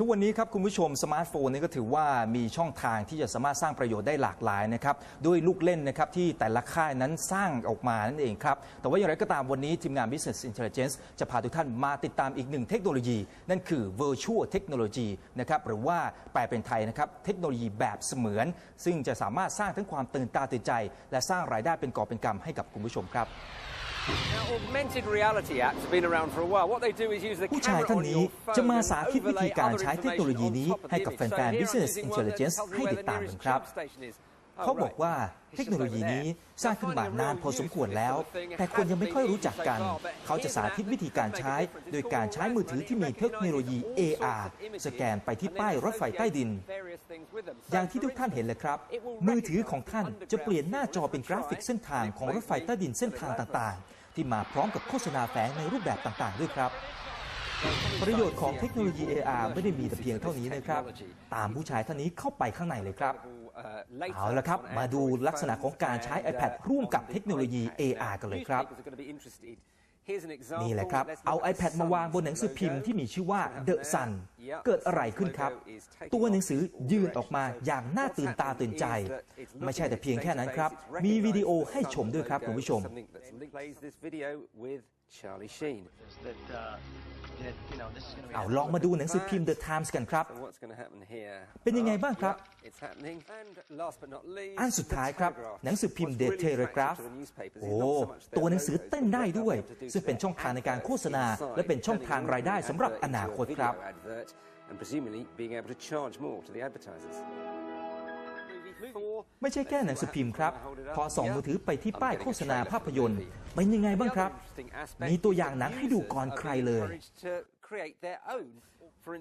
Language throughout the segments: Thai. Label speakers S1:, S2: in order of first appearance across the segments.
S1: ทุกวันนี้ครับคุณผู้ชมสมาร์ทโฟนนี่ก็ถือว่ามีช่องทางที่จะสามารถสร้างประโยชน์ได้หลากหลายนะครับด้วยลูกเล่นนะครับที่แต่ละค่ายนั้นสร้างออกมานั่นเองครับแต่ว่าอย่างไรก็ตามวันนี้ทีมงาน Business Intelligence จะพาทุกท่านมาติดตามอีกหนึ่งเทคโนโลยี นั่นคือ Virtual Technology นะครับหรือว่าแปลเป็นไทยนะครับเทคโนโลยีแบบเสมือน ซึ่งจะสามารถสร้างทั้งความตื่นตาตื่นใจ และสร้างรายได้เป็นกอบเป็นกำให้กับคุณผู้ชมครับ
S2: Now, augmented reality apps have been around for a while. What they do is use the
S1: ผู้ชาย
S2: camera
S1: ท่าน
S2: on
S1: นี้
S2: your phone
S1: จะมา
S2: and
S1: สาธิตวิธี
S2: overlay
S1: การ
S2: other
S1: ใช้เทคโนโลยี
S2: information
S1: นี้
S2: on top of
S1: ให้
S2: the
S1: กับ
S2: image.
S1: แฟน
S2: So
S1: ๆ
S2: here I'm
S1: Business
S2: using one that
S1: Intelligence
S2: tells me
S1: ให้
S2: where
S1: ติด
S2: the
S1: ตามกัน
S2: nearest
S1: ครับ
S2: tube station is.
S1: เขา
S2: Oh,
S1: บอก
S2: right.
S1: ว่า
S2: It's
S1: เทคโนโลยีนี้
S2: just over
S1: สร้างขึ้นมานานพอสมควรแล้ว แต่คนยังไม่ค่อยรู้จักกัน เขาจะสาธิตวิธีการใช้ โดยการใช้มือถือที่มีเทคโนโลยี AR สแกนไปที่ป้ายรถไฟใต้ดิน อย่างที่ทุกท่านเห็นเลยครับ มือถือของท่านจะเปลี่ยนหน้าจอเป็นกราฟิกเส้นทางของรถไฟใต้ดินเส้นทางต่างๆ ที่มาพร้อมกับโฆษณาแฝงในรูปแบบต่างๆ ด้วยครับประโยชน์ของเทคโนโลยี AR ไม่ได้มีแต่เพียงเท่านี้นะครับ ตามผู้ชายท่านนี้เข้าไปข้างในเลยครับ เอาละครับ มาดูลักษณะของการใช้ iPad ร่วมกับเทคโนโลยี AR กันเลยครับ นี่แหละครับ เอา iPad มาวางบนหนังสือพิมพ์ที่มีชื่อว่า The Sun เกิดอะไรขึ้นครับ ตัวหนังสือยืนออกมาอย่างน่าตื่นตาตื่นใจ ไม่ใช่แต่เพียงแค่นั้นครับ มีวิดีโอให้ชมด้วยครับคุณผู้ชม
S2: Charlie Sheen.
S3: that, uh, that you know, this is going to be
S1: เอาลองมาดูหนังสือพิมพ์ The Times กันครับ
S2: So what's going to happen here?
S1: เป็นยังไงบ้างครับ
S2: Yep, it's happening. And last but not least,
S1: อันสุดท้ายครับ
S2: The Telegraph.
S1: หนังสือพิมพ์ The
S2: What's really
S1: Telegraph
S2: attractive to the newspapers is
S1: โอ้
S2: not so much their
S1: ตัวหนังสือ
S2: logos,
S1: เต้น
S2: but
S1: ได้
S2: what they'll
S1: ด้วย
S2: be able to do
S1: ซึ่งเป็น
S2: to
S1: ช่องทางในการโฆษณา
S2: inside,
S1: และเป็นช่องทางรายได้สำหรับ
S2: turning
S1: อนาคต
S2: video
S1: ครับ ไม่ใช่แค่หนังสือพิมพ์ครับ พอส่องมือถือไปที่ป้ายโฆษณาภาพยนตร์เป็นยังไงบ้างครับ มีตัวอย่างหนังให้ดูก่อนใครเลย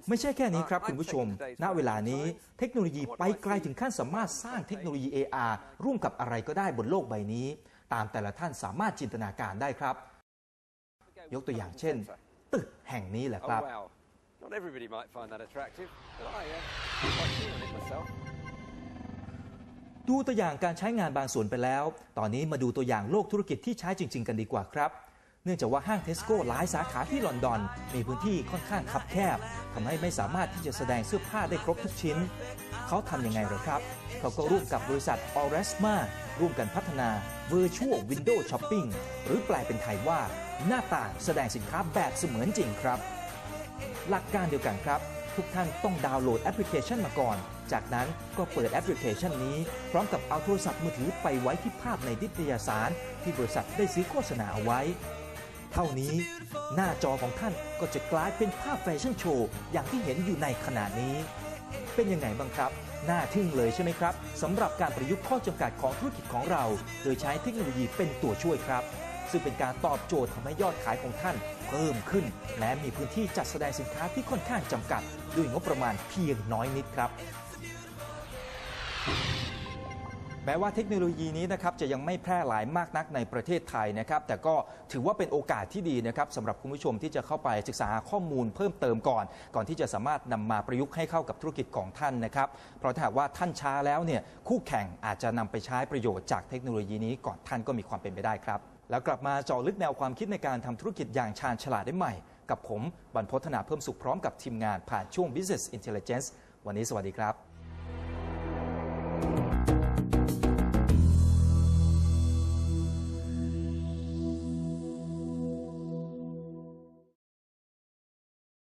S1: ไม่ใช่แค่นี้ครับคุณผู้ชม ณ เวลานี้เทคโนโลยีไปไกลถึงขั้นสามารถสร้างเทคโนโลยี AR ร่วมกับอะไรก็ได้บนโลกใบนี้ ตามแต่ละท่านสามารถจินตนาการได้ครับ ยกตัวอย่างเช่น ตึกแห่งนี้แหละครับ
S2: Oh, wow. Not everybody might find that attractive, but I uh, quite keen on it myself.
S1: ดูตัวอย่างการใช้งานบางส่วนไปแล้ว ตอนนี้มาดูตัวอย่างโลกธุรกิจที่ใช้จริง ๆ กันดีกว่าครับ เนื่องจากว่าห้างเทสโก้หลายสาขาที่ลอนดอน มีพื้นที่ค่อนข้างคับแคบทำให้ไม่สามารถที่จะแสดงเสื้อผ้าได้ครบทุกชิ้น เขาทำยังไงหรอครับ เขาก็ร่วมกับบริษัท a u r e s m a ร่วมกันพัฒนา Virtual Window Shopping หรือแปลเป็นไทยว่า หน้าต่างแสดงสินค้าแบบเสมือนจริงครับ หลักการเดียวกันครับ ทุกท่านต้องดาวน์โหลดแอปพลิเคชันมาก่อน จากนั้นก็เปิดแอปพลิเคชันนี้ พร้อมกับเอาโทรศัพท์มือถือไปไว้ที่ภาพในนิตยสาร ที่บริษัทได้ซื้อโฆษณาเอาไว้ เท่านี้ หน้าจอของท่านก็จะกลายเป็นภาพแฟชั่นโชว์อย่างที่เห็นอยู่ในขณะนี้ เป็นยังไงบ้างครับน่าทึ่งเลยใช่ไหมครับสำหรับการประยุกต์ข้อจำกัดของธุรกิจของเรา โดยใช้เทคโนโลยีเป็นตัวช่วยครับ ซึ่งเป็นการตอบโจทย์ทำให้ยอดขายของท่านเพิ่มขึ้น และมีพื้นที่จัดแสดงสินค้าที่ค่อนข้างจำกัด ด้วยงบประมาณเพียงน้อยนิดครับแม้ว่าเทคโนโลยีนี้นะครับจะยังไม่แพร่หลายมากนักในประเทศไทยนะครับ แต่ก็ถือว่าเป็นโอกาสที่ดีนะครับสำหรับคุณผู้ชมที่จะเข้าไปศึกษาข้อมูลเพิ่มเติมก่อน ก่อนที่จะสามารถนำมาประยุกต์ให้เข้ากับธุรกิจของท่านนะครับ เพราะถ้าหากว่าท่านช้าแล้วเนี่ยคู่แข่งอาจจะนำไปใช้ประโยชน์จากเทคโนโลยีนี้ก่อนท่านก็มีความเป็นไปได้ครับ แล้วกลับมาเจาะลึกแนวความคิดในการทำธุรกิจอย่างชาญฉลาดได้ใหม่ กับผมบรรพฒนาเพิ่มสุขพร้อมกับทีมงานผ่านช่วง Business Intelligence วันนี้สวัสดีครับ